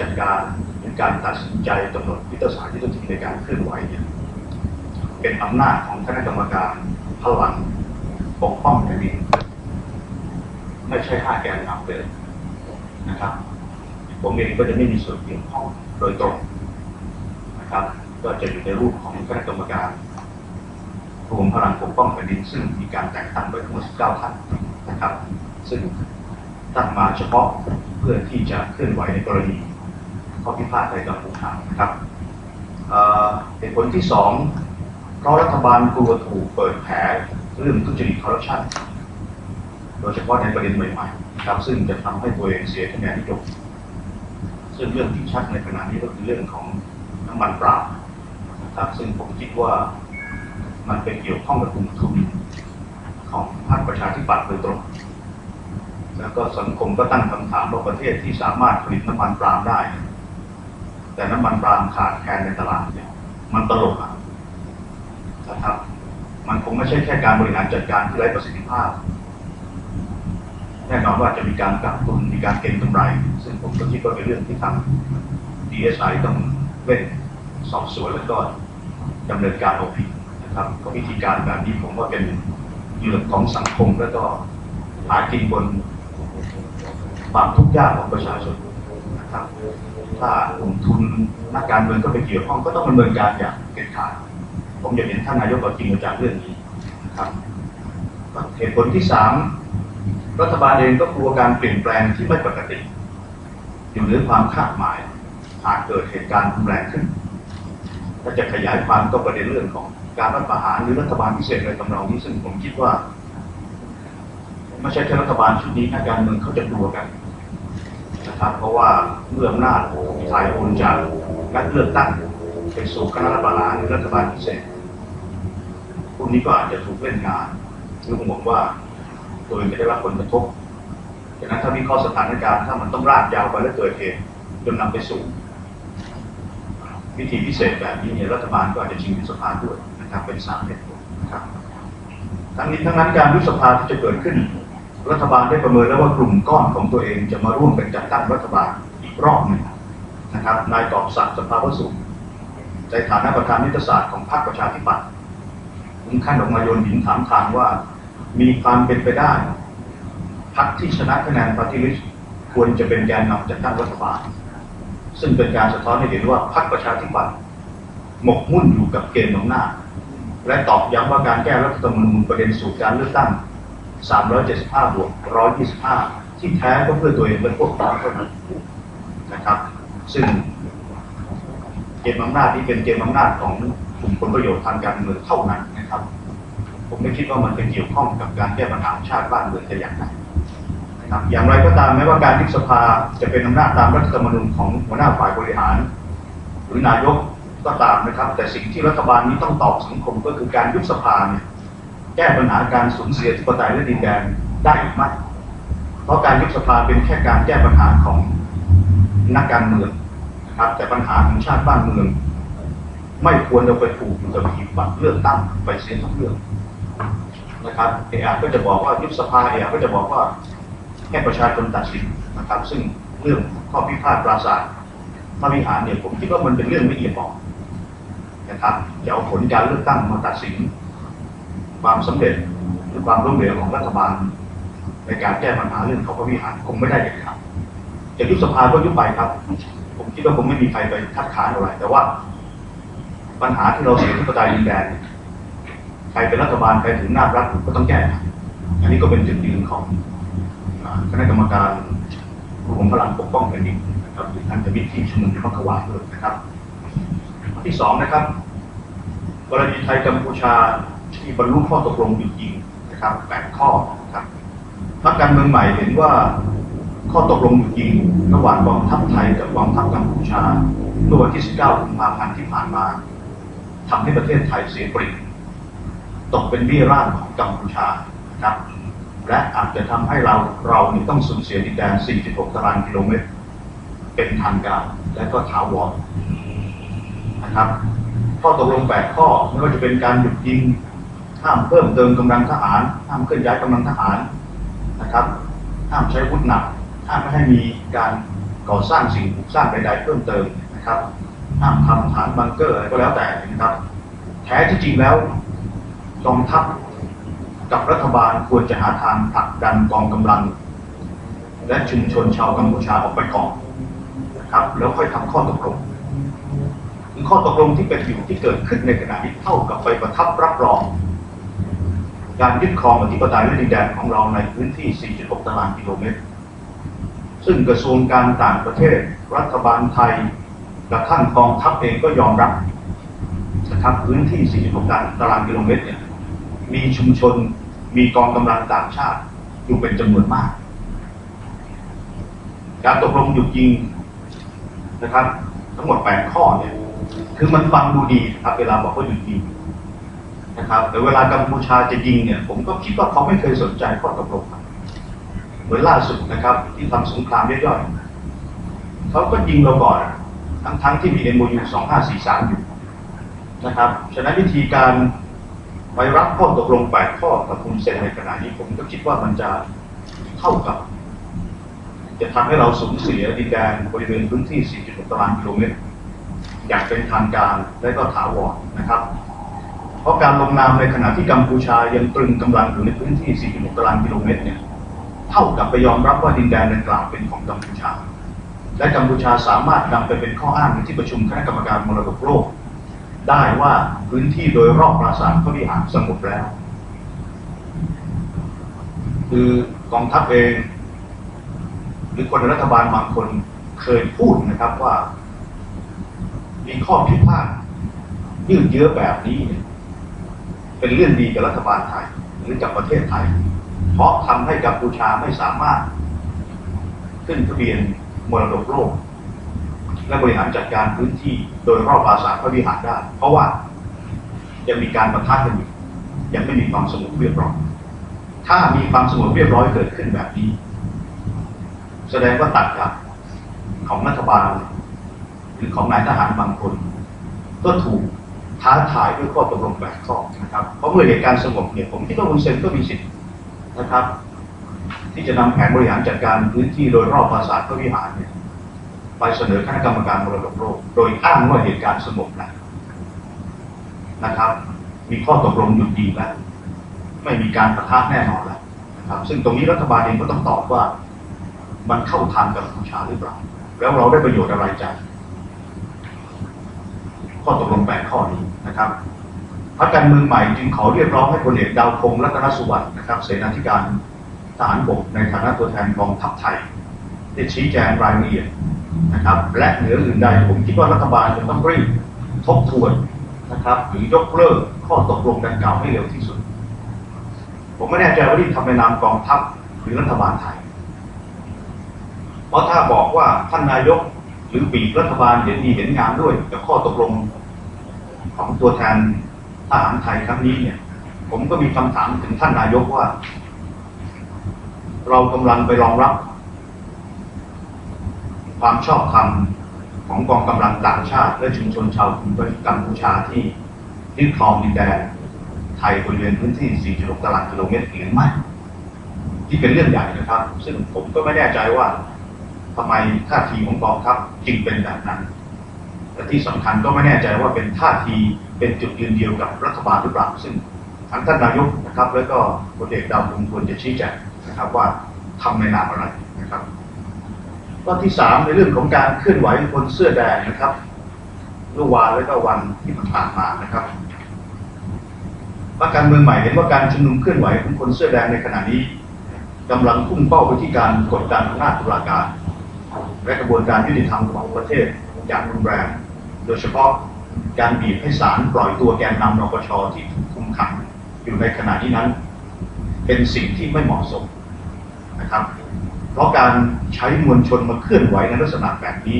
จัดการหรือการตัดสินใจกำหนดยุทธศาสตร์ยุทธศาสตร์ในการเคลื่อนไหวเนี่ยเป็นอำนาจของคณะกรรมการพลังปกป้องแผ่นดินไม่ใช่ห้าแกนนำเลยนะครับ ผมเองก็จะไม่มีส่วนเกี่ยวข้องโดยตรงนะครับ ก็จะอยู่ในรูปของคณะกรรมการรวมพลังปกป้องแผ่นดินซึ่งมีการแต่งตั้งไปทั้งหมด19ท่านนะครับ ซึ่งตั้งมาเฉพาะเพื่อที่จะเคลื่อนไหวในกรณี ข้อพิพาทในกัมพูชานะครับเหตุผลที่สองเพราะรัฐบาลกลัวถูกเปิดแผลเรื่องทุจริตคอร์รัปชันโดยเฉพาะในประเด็นใหม่ๆนะครับซึ่งจะทำให้ตัวเองเสียคะแนนนิยมซึ่งเรื่องที่ชัดในขณะนี้ก็คือเรื่องของน้ำมันปลาล์มนะครับซึ่งผมคิดว่ามันไปเกี่ยวข้องกับกลุ่มทุนของพรรคประชาธิปัตย์โดยตรง แล้วก็สังคมก็ตั้งคำถามว่าประเทศที่สามารถผลิตน้ำมันปราล์มได้ แต่น้ำมันปาล์มขาดแคลนในตลาดเนี่ย มันตลกอะนะครับ มันคงไม่ใช่แค่การบริหารจัดการที่ไร้ประสิทธิภาพ แน่นอนว่าจะมีการกักตุนมีการเก็งกำไร ซึ่งผมก็คิดว่าเป็นเรื่องที่ทาง DSI ต้องเล่นสอบสวนแล้วก็ดำเนินการเอาผิดนะครับก็วิธีการแบบนี้ผมว่าเป็นเหยื่อของสังคมแล้วก็หากินบนความทุกข์ยากของประชาชนนะครับ ถ้ากลุ่มทุนนักการเมืองก็ไปเกี่ยวข้องก็ต้องดำเนินการอย่างเด็ดขาดผมอยากเห็นท่านนายกเอาจริงเอาจังเรื่องนี้นะครับเหตุผลที่สามรัฐบาลเองก็กลัวการเปลี่ยนแปลงที่ไม่ปกติอยู่เหนือความคาดหมายหากเกิดเหตุการณ์รุนแรงขึ้นถ้าจะขยายความก็ประเด็นเรื่องของการรัฐประหารหรือรัฐบาลพิเศษในตำนองนี้ซึ่งผมคิดว่าไม่ใช่แค่รัฐบาลชุดนี้นักการเมืองเขาจะกลัวกัน นะครับ เพราะว่าเมื่ออำนาจถ่ายโอนจากนักเลือกตั้งไปสู่คณะรัฐประหารหรือรัฐบาลพิเศษพวกนี้ก็อาจจะถูกเล่นงานหรือผมบอกว่าโดยไม่ได้รับผลกระทบฉะนั้นถ้ามีข้อสถานการณ์ถ้ามันต้องลากยาวไปแล้วเกิดเหตุจนนำไปสู่วิธีพิเศษแบบนี้เนี่ยรัฐบาลก็อาจจะชิงยุบสภาด้วยนะครับเป็นสามเหตุผลนะครับทั้งนี้ทั้งนั้นการยุบสภาที่จะเกิดขึ้น รัฐบาลได้ประเมินแล้วว่ากลุ่มก้อนของตัวเองจะมาร่วมกันจัดตั้งรัฐบาลอีกรอบหนึ่งนะครับนายกอบศักดิ์สภาวสุขในฐานะประธานยุทธศาสตร์ของพรรคประชาธิปัตย์ถึงขั้นออกมาโยนหินถามทางว่า มีความเป็นไปได้พรรคที่ชนะคะแนนปฏิริษควรจะเป็นแกนนำจัดตั้งรัฐบาล ซึ่งเป็นการสะท้อนให้เห็นว่าพรรคประชาธิปัตย์หมกมุ่นอยู่กับเกณฑ์อำนาจและตอกย้ำว่าการแก้รัฐธรรมนูญประเด็นสู่การเลือกตั้ง 375 บวก 125 ที่แท้ก็เพื่อตัวเองเป็นพวกเราเท่านั้นนะครับ ซึ่งเกมอำนาจนี้เป็นเกมอำนาจของกลุ่มผลประโยชน์ทางการเมืองเท่านั้นนะครับ ผมไม่คิดว่ามันเป็นเกี่ยวข้องกับการแก้ปัญหาชาติบ้านเมืองแต่อย่างใดนะครับอย่างไรก็ตามแม้ว่าการยุบสภาจะเป็นอำนาจตามรัฐธรรมนูญของหัวหน้าฝ่ายบริหาร หรือนายกก็ตามนะครับ แต่สิ่งที่รัฐบาลนี้ต้องตอบสังคมก็คือการยุบสภาเนี่ย แก้ปัญหาการสูญเสียที่ปไตยและดินแดนได้หรือไม่เพราะการยุบสภาเป็นแค่การแก้ปัญหาของนักการเมืองนะครับ แต่ปัญหาของชาติบ้านเมือง ไม่ควรจะไปผูกอยู่กับหีบบัตรเลือกตั้งไปเสียทุกเรื่องนะครับเออก็จะบอกว่ายุบสภาเออก็จะบอกว่าให้ประชาชนตัดสินนะครับ ซึ่งเรื่องข้อพิพาทปราศาสตร์พระวิหารเนี่ยผมคิดว่ามันเป็นเรื่องไม่เอียดอ่อนนะครับจะเอาผลการเลือกตั้งมาตัดสิน ความสำเร็จหรือความล้มเหลวของรัฐบาล ในการแก้ปัญหาเรื่องเขาพระวิหารคงไม่ได้เด็ดขาดจะยุบสภาก็ยุบไปครับ ผมคิดว่าคงไม่มีใครไปคัดค้านอะไร แต่ว่า ปัญหาที่เราเสียที่ปไตยดินแดนใครเป็นรัฐบาลใครถึงหน้ารัฐก็ต้องแก้อันนี้ก็เป็นจุดยืนของคณะกรรมการรวมพลังปกป้องแผ่นดินนะครับหรือท่านจะวิธีชุมนุมที่มักวาด้วยนะครับ ที่สองนะครับกรณีไทยกัมพูชา ที่บรรลุข้อตกลงหยุดยิงนะครับแปดข้อครับพรรคการเมืองใหม่เห็นว่าข้อตกลงหยุดยิงระหว่างกองทัพไทยกับกองทัพกัมพูชาเมื่อวันที่ 19 กุมภาพันธ์ที่ผ่านมาทำให้ประเทศไทยเสียเปรียบตกเป็นวี่ร่างของกัมพูชานะครับและอาจจะทำให้เราเรานี่ต้องสูญเสียดินแดน 46 ตารางกิโลเมตร เป็นทางการและก็ถาวรนะครับ ข้อตกลง8ข้อไม่ว่าจะเป็นการหยุดยิง ห้ามเพิ่มเติมกำลังทหาร ห้ามเคลื่อนย้ายกำลังทหารนะครับ ห้ามใช้วุธหนัก ห้ามไม่ให้มีการก่อสร้างสิ่งปลูกสร้างใด ๆ เพิ่มเติมนะครับ ห้ามทำฐานบังเกอร์อะไรก็แล้วแต่นะครับ แท้ที่จริงแล้วกองทัพกับรัฐบาลควรจะหาทางผลักดันกองกำลัง และชุมชนชาวกัมพูชาออกไปก่อนนะครับ แล้วค่อยทำข้อตกลงข้อตกลงที่เป็นอยู่ที่เกิดขึ้นในขณะนี้เท่ากับไปประทับรับรอง การยึดครองอธิปไตยและดินแดนของเราในพื้นที่ 4.6 ตารางกิโลเมตร ซึ่งกระทรวงการต่างประเทศ รัฐบาลไทยกระทั่งกองทัพเองก็ยอมรับนะครับพื้นที่ 4.6 ตารางกิโลเมตรเนี่ยมีชุมชนมีกองกำลังต่างชาติอยู่เป็นจำนวนมาก การตกลงหยุดยิงนะครับ ทั้งหมด 8 ข้อเนี่ยคือมันฟังดูดีครับเวลาบอกว่าหยุดยิง นะครับแต่เวลากัมพูชาจะยิงเนี่ย ผมก็คิดว่าเขาไม่เคยสนใจข้อตกลงเหมือนล่าสุดนะครับ ที่ทำสงครามย่อยๆเขาก็ยิงเราก่อนทั้งๆที่มี MOU 2543อยู่นะครับฉะนั้นวิธีการไปรับข้อตกลง8ข้อกับคุณเซนในขณะนี้ ผมก็คิดว่ามันจะเท่ากับ จะทำให้เราสูญเสียดินแดนบริเวณพื้นที่ 4.6 ตารางกิโลเมตร อย่างเป็นทางการและก็ถาวรนะครับ เพราะการลงนามในขณะที่กัมพูชายังตรึงกำลังอยู่ในพื้นที่ 4.6 ตารางกิโลเมตรเนี่ยเท่ากับไปยอมรับว่าดินแดนดังกล่าวเป็นของกัมพูชา และกัมพูชาสามารถนำไปเป็นข้ออ้างในที่ประชุมคณะกรรมการมรดกโลก ได้ว่าพื้นที่โดยรอบปราสาทพระวิหารสงบแล้ว คือกองทัพเอง หรือคนในรัฐบาลบางคนเคยพูดนะครับว่า มีข้อพิพาทยืดเยื้อแบบนี้ เป็นเรื่องดีกับรัฐบาลไทย หรือกับประเทศไทย เพราะทำให้กัมพูชาไม่สามารถ ขึ้นทะเบียนมรดกโลก และบริหารจัดการพื้นที่โดยรอบปราสาทพระวิหารได้ เพราะว่ายังมีการประทะกันอยู่ยังไม่มีความสงบเรียบร้อย ถ้ามีความสงบเรียบร้อยเกิดขึ้นแบบนี้ แสดงว่าตัดกับของรัฐบาลหรือของนายทหารบางคน ก็ถูก ท้าทายด้วยข้อตกลงแบบข้อนะครับเพราะเมื่อเหตุการณ์สงบเนี่ยผมคิดว่าคุณเซนก็มีสิทธิ์นะครับ ที่จะนำแผนบริหารจัดการพื้นที่โดยรอบปราสาทพระวิหารเนี่ยไปเสนอคณะกรรมการมรดกโลกโดยอ้างว่าเหตุการณ์สงบแล้วนะครับ มีข้อตกลงหยุดยิแล้วไม่มีการประทะแน่นอนแล้วนะครับ ซึ่งตรงนี้รัฐบาลเองก็ต้องตอบว่า มันเข้าทางกับกัมพูชาหรือเปล่า แล้วเราได้ประโยชน์อะไรจาก ข้อตกลงแปดข้อนี้นะครับพรรคการเมืองใหม่จึงขอเรียกร้องให้พลเอกดาวพงษ์รัตนสุวรรณนะครับเสนาธิการทหารบกในฐานะตัวแทนกองทัพไทยได้ชี้แจงรายละเอียดนะครับ และเหนืออื่นใดผมคิดว่ารัฐบาลจะต้องรีบทบทวนนะครับหรือยกเลิกข้อตกลงดังกล่าวให้เร็วที่สุด ผมไม่แน่ใจว่าที่ทำในนามกองทัพหรือรัฐบาลไทย เพราะถ้าบอกว่าท่านนายก หรือปีกรัฐบาลเห็นดีเห็นงามด้วยกับข้อตกลงของตัวแทนทหารไทยครั้งนี้เนี่ย ผมก็มีคำถามถึงท่านนายกว่า เรากำลังไปรองรับ ความชอบธรรมของกองกำลังต่างชาติ และชุมชนชาวกัมพูชาที่ยึดครองดินแดนไทยบริเวณพื้นที่ 4.6 ตารางกิโลเมตรหรือไม่ที่เป็นเรื่องใหญ่นะครับ ซึ่งผมก็ไม่แน่ใจว่า ทำไมท่าทีของกองทัพจึงเป็นแบบนั้นและที่สำคัญก็ไม่แน่ใจว่าเป็นท่าทีเป็นจุดยืนเดียวกับรัฐบาลหรือเปล่าซึ่งทั้งท่านนายกนะครับ แล้วก็พลเอกดาวพงศ์ควรจะชี้แจงนะครับว่าทำในนามอะไรนะครับข้อที่สามในเรื่องของการเคลื่อนไหวของคนเสื้อแดงนะครับเมื่อวานและก็วันที่ผ่านมานะครับพรรคการเมืองใหม่เห็นว่าการชุมนุมเคลื่อนไหวของคนเสื้อแดงในขณะนี้กำลังพุ่งเป้าไปที่การกดดันอำนาจตุลาการ และกระบวนการยุติธรรมของประเทศอย่างรุนแรง โดยเฉพาะการบีบให้ศาลปล่อยตัวแกนนำนปชที่ถูกคุมขังอยู่ในขณะนี้นั้น เป็นสิ่งที่ไม่เหมาะสมนะครับ เพราะการใช้มวลชนมาเคลื่อนไหวในลักษณะแบบนี้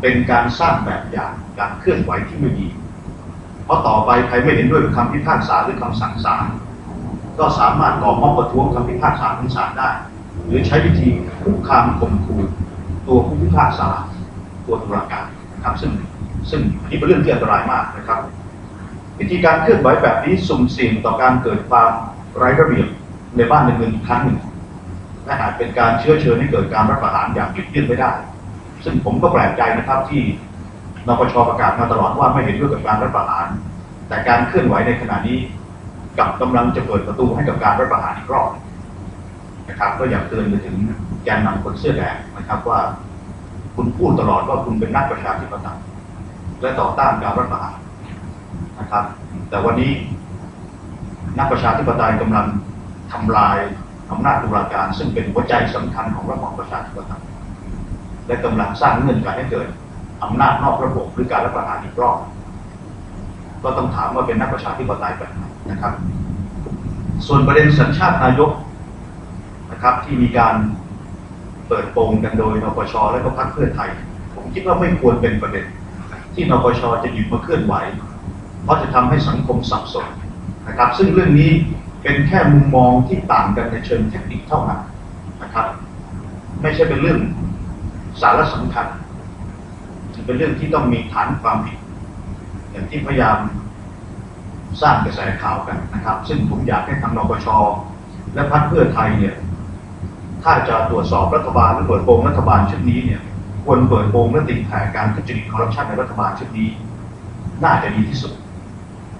เป็นการสร้างแบบอย่างการเคลื่อนไหวที่ไม่ดี เพราะต่อไปใครไม่เห็นด้วยกับคำพิพากษาหรือคำสั่งศาลก็สามารถก่อมอบประท้วงคำพิพากษาของศาลได้ หรือใช้วิธีคุกคามข่มขู่ ตัวผู้พิพากษาตัวตุลาการนะครับซึ่งซึ่งนี่เป็นเรื่องที่อันตรายมากนะครับ วิธีการเคลื่อนไหวแบบนี้สุ่มเสี่ยงต่อการเกิดความไร้ระเบียบในบ้านในเมืองอีกครั้งหนึ่งและอาจเป็นการเชื้อเชิญให้เกิดการรัฐประหารอย่างหยุดยั้งไม่ได้ ซึ่งผมก็แปลกใจนะครับที่นปชประกาศมาตลอดว่าไม่เห็นด้วยกับการรัฐประหาร แต่การเคลื่อนไหวในขณะนี้กับกำลังจะเปิดประตูให้กับการรัฐประหารอีกรอบนะครับก็อยากเตือนไปถึง แกนนำคนเสื้อแดงนะครับว่า คุณพูดตลอดว่าคุณเป็นนักประชาธิปไตยและต่อต้านการรัฐประหารนะครับ แต่วันนี้นักประชาธิปไตยกำลังทำลายอำนาจตุลาการ ซึ่งเป็นหัวใจสำคัญของระบอบประชาธิปไตยและกำลังสร้างเงื่อนไขให้เกิดอำนาจนอกระบบหรือการรัฐประหารอีกรอบก็ต้องถามว่าเป็นนักประชาธิปไตยแบบไหนนะครับ ส่วนประเด็นสัญชาตินายกนะครับที่มีการ เปิดโปงกันโดยนปชและก็พรรคเพื่อไทย ผมคิดว่าไม่ควรเป็นประเด็น ที่นปชจะหยิบมาเคลื่อนไหว เพราะจะทำให้สังคมสับสนนะครับ ซึ่งเรื่องนี้เป็นแค่มุมมองที่ต่างกันในเชิงเทคนิคเท่านั้นนะครับ ไม่ใช่เป็นเรื่องสาระสำคัญเป็นเรื่องที่ต้องมีฐานความผิด อย่างที่พยายามสร้างกระแสข่าวกันนะครับ ซึ่งผมอยากให้ทางนปชและพรรคเพื่อไทยเนี่ย ถ้าจะตรวจสอบรัฐบาลหรือเปิดโปงรัฐบาลชุดนี้เนี่ยควรเปิดโปงและติดแผนการทุจริตคอร์รัปชันในรัฐบาลชุดนี้ น่าจะดีที่สุด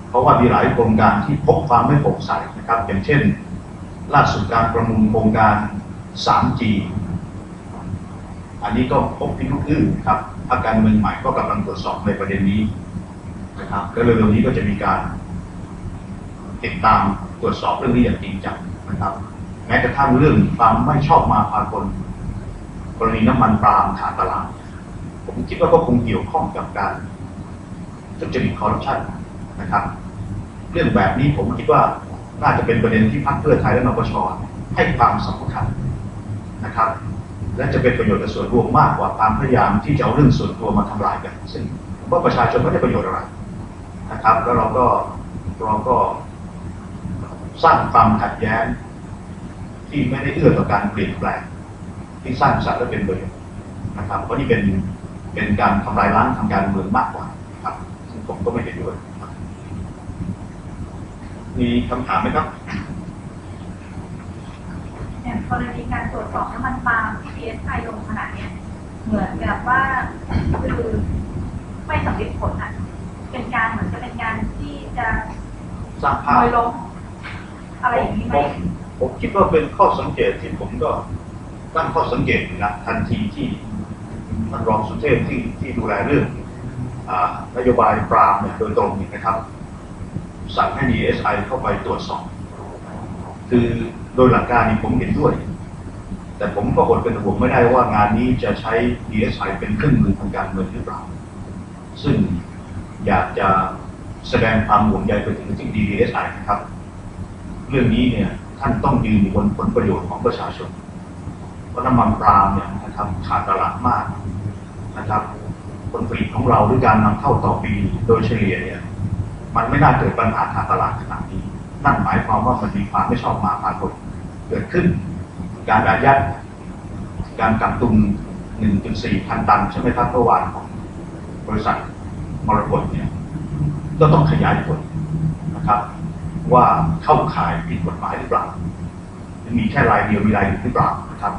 เพราะว่ามีหลายโครงการที่พบความไม่โปร่งใสนะครับ อย่างเช่น ล่าสุดการประมูลโครงการ 3G อันนี้ก็พบพิรุธอื่นนะครับพรรคการเมืองใหม่ก็กำลังตรวจสอบในประเด็นนี้นะครับก็เร็วๆนี้ก็จะมีการ ติดตามตรวจสอบเรื่องนี้อย่างจริงจังนะครับ แม้กระทั่งเรื่องความไม่ชอบมาพากลกรณีน้ำมันปาล์มขาดตลาดผมคิดว่าก็คงเกี่ยวข้องกับการทุจริตคอร์รัปชันนะครับ เรื่องแบบนี้ผมคิดว่าน่าจะเป็นประเด็นที่พรรคเพื่อไทยและนปชให้ความสำคัญนะครับ และจะเป็นประโยชน์กับส่วนรวมมากกว่าความพยายามที่จะเอาเรื่องส่วนตัวมาทำลายกัน ซึ่งผมว่าประชาชนไม่ได้ประโยชน์อะไรนะครับ แล้วเราก็เราก็สร้างความขัดแย้ง ที่ไม่ได้เอื้อต่อการเปลี่ยนแปลงที่สร้างสรรค์และเป็นประโยชน์นะครับเพราะนี่เป็นเป็นการทำลายล้างทางการเมืองมากกว่าครับซึ่งผมก็ไม่เห็นด้วยครับมีคำถามไหมครับอย่างกรณีการตรวจสอบน้ำมันปาล์มที่ DSI ลงขนาดเนี้ยเหมือนกับว่าคือไม่สำเร็จผลอะเป็นการเหมือนจะเป็นการที่จะสร้างโดภาพยล้มอะไรอย่างนี้ไหม ผมคิดว่าเป็นข้อสังเกตที่ผมก็ตั้งข้อสังเกตนะทันทีที่ท่านรองสุเทพที่ที่ดูแลเรื่องนโยบายปรามเนี่ยโดยตรงนี่นะครับ สั่งให้ DSI เข้าไปตรวจสอบ คือโดยหลักการนี่ผมเห็นด้วย แต่ผมก็อดเป็นห่วงไม่ได้ว่างานนี้จะใช้ DSI เป็นเครื่องมือทางการเมืองหรือเปล่า ซึ่งอยากจะแสดงความห่วงใยไปถึงที่ DSI นะครับ เรื่องนี้เนี่ย ท่านต้องยืนบนผลประโยชน์ของประชาชนเพราะน้ำมันปาล์มเนี่ยนะครับขาดตลาดมากนะครับผลผลิตของเราด้วยการนำเข้าต่อปีโดยเฉลี่ยเนี่ยมันไม่น่าเกิดปัญหาขาดตลาดขนาดนี้ นั่นหมายความว่ามันมีความไม่ชอบมาพากลเกิดขึ้น การอายัดการกักตุน1.4พันตันใช่ไหมครับเมื่อวานของบริษัทมรกตเนี่ยก็ต้องขยายผลนะครับ ว่าเข้าข่ายผิดกฎหมายหรือเปล่ามีแค่รายเดียวมีรายอื่นหรือเปล่านะครับ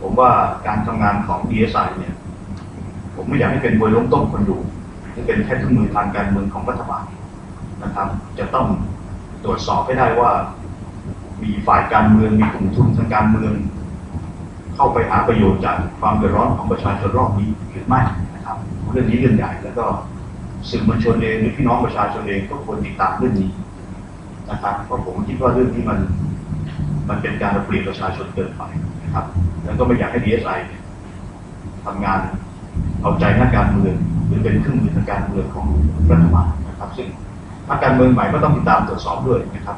ผมว่าการทำงานของ DSI เนี่ย ผมไม่อยากให้เป็นบวยล้มต้มคนดูหรือเป็นแค่เครื่องมือทางการเมืองของรัฐบาลนะครับ จะต้องตรวจสอบให้ได้ว่า มีฝ่ายการเมืองมีกลุ่มทุนทางการเมือง เข้าไปหาประโยชน์จากความเดือดร้อนของประชาชนรอบนี้หรือไม่นะครับ เรื่องนี้เรื่องใหญ่แล้วก็สื่อมวลชนเองหรือพี่น้องประชาชนเองก็ควรติดตามเรื่องนี้ นะครับเพราะผมคิดว่าเรื่องนี้มันมันเป็นการเปลี่ยนประชาชนเกินไปนะครับ แล้วก็ไม่อยากให้ดีเอสไอทำงานเอาใจนักการเมืองหรือเป็นเครื่องมือทางการเมืองของรัฐบาลนะครับ ซึ่งนักการเมืองใหม่ก็ต้องติดตามตรวจสอบด้วยนะครับ